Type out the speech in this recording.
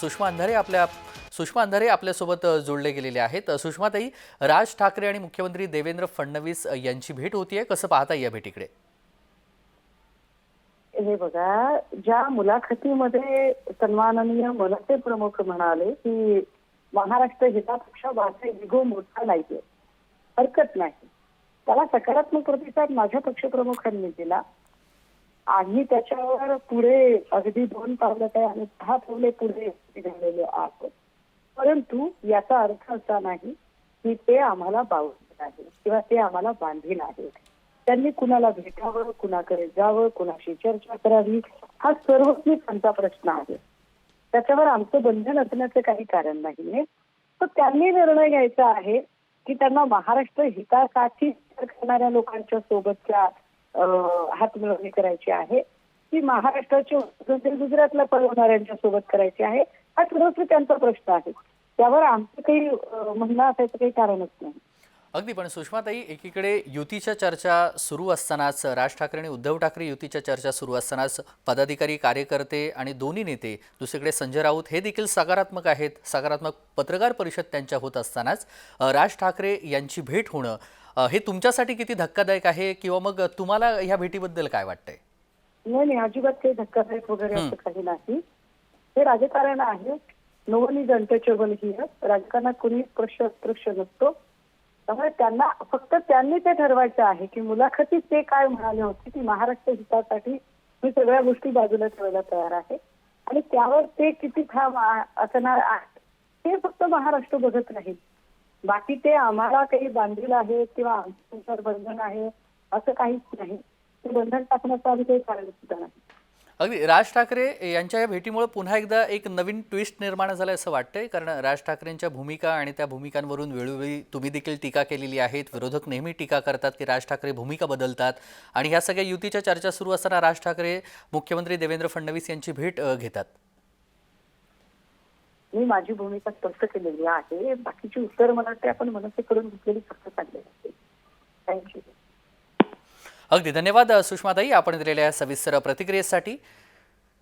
सुषमा अंधारे आपल्या सुषमा अंधारे आपल्यासोबत जोडले गेलेले आहेत. सुषमाताई राज ठाकरे आणि मुख्यमंत्री देवेंद्र फडणवीस यांची भेट होतीये. कसं पाहता या भेटीकडे? हे बघा ज्या मुलाखतीमध्ये सन्माननीय मनसे प्रमुख म्हणाले की महाराष्ट्र हितापेक्षा माझा इगो मोठा नाहीये. हरकत नाही. त्याला सकारात्मक प्रतिसाद माझ्या पक्षप्रमुखांनी दिला. आम्ही त्याच्यावर पुढे अगदी दोन पावलं काय आणि दहा पावले पुढे निघालेलो आहोत. परंतु याचा अर्थ असा नाही की ते आम्हाला बावतील नाही किंवा ते आम्हाला बांधील आहेत. त्यांनी कुणाला भेटावं कुणाकडे जावं कुणाशी चर्चा करावी हा सर्वस्वी त्यांचा प्रश्न आहे. त्याच्यावर आमचं बंधन असण्याचं काही कारण नाहीये. तर त्यांनी निर्णय घ्यायचा आहे की त्यांना महाराष्ट्र हितासाठी करणाऱ्या लोकांच्या सोबतच्या हातमिळवणी करायची आहे. की महाराष्ट्राची गुजरातला पळवणाऱ्यांच्या सोबत करायची आहे. हा खरंच त्यांचा प्रश्न आहे. त्यावर आमचं काही म्हणणं असायचं काही कारणच नाही. अगदी पण सुषमाताई एकीकडे युतीच्या चर्चा सुरू असतानाच राज ठाकरे आणि उद्धव ठाकरे युतीच्या चर्चा सुरू असतानाच पदाधिकारी कार्यकर्ते आणि दोन्ही नेते दुसरीकडे संजय राऊत हे देखील सकारात्मक आहेत. सकारात्मक पत्रकार परिषद त्यांच्या होत असतानाच राज ठाकरे यांची भेट होणं हे तुमच्यासाठी किती धक्कादायक आहे? किंवा मग तुम्हाला ह्या भेटीबद्दल काय वाटतंय? नाही नाही अजिबात काही धक्कादायक वगैरे असं काही नाही. हे राजकारण आहे. नोवनी जनतेचेबल ही राजकारणात कोणी स्पर्श स्पर्श नसतो. त्यामुळे त्यांना फक्त त्यांनी ते ठरवायचं आहे की मुलाखतीत ते काय म्हणाले होते की महाराष्ट्र हितासाठी मी सगळ्या गोष्टी बाजूला ठेवायला तयार आहे. आणि त्यावर ते किती ठाम असणार आहे ते फक्त महाराष्ट्र बघत राहील. बाकी ते आम्हाला काही बांधील आहे किंवा आमच्यानुसार बंधन आहे असं काहीच नाही. ते बंधन टाकण्याचं आम्ही काही कारण सुद्धा नाही. अगदी राज ठाकरे यांच्या या भेटीमुळे पुन्हा एकदा एक नवीन ट्विस्ट निर्माण झालं असं वाटतंय. कारण राज ठाकरेंच्या भूमिका आणि त्या भूमिकांवरून वेळोवेळी तुम्ही देखील टीका केलेली आहेत. विरोधक नेहमी टीका करतात की राज ठाकरे भूमिका बदलतात. आणि ह्या सगळ्या युतीच्या चर्चा सुरू असताना राज ठाकरे मुख्यमंत्री देवेंद्र फडणवीस यांची भेट घेतात. मी माझी भूमिका स्पष्ट केलेली आहे. बाकीची उत्तर मला ते आपण मनसेकडून घेतलेली फक्त चांगली थँक्यू अगदी धन्यवाद सुषमाताई. आपण दिलेल्या सविस्तर प्रतिक्रियेसाठी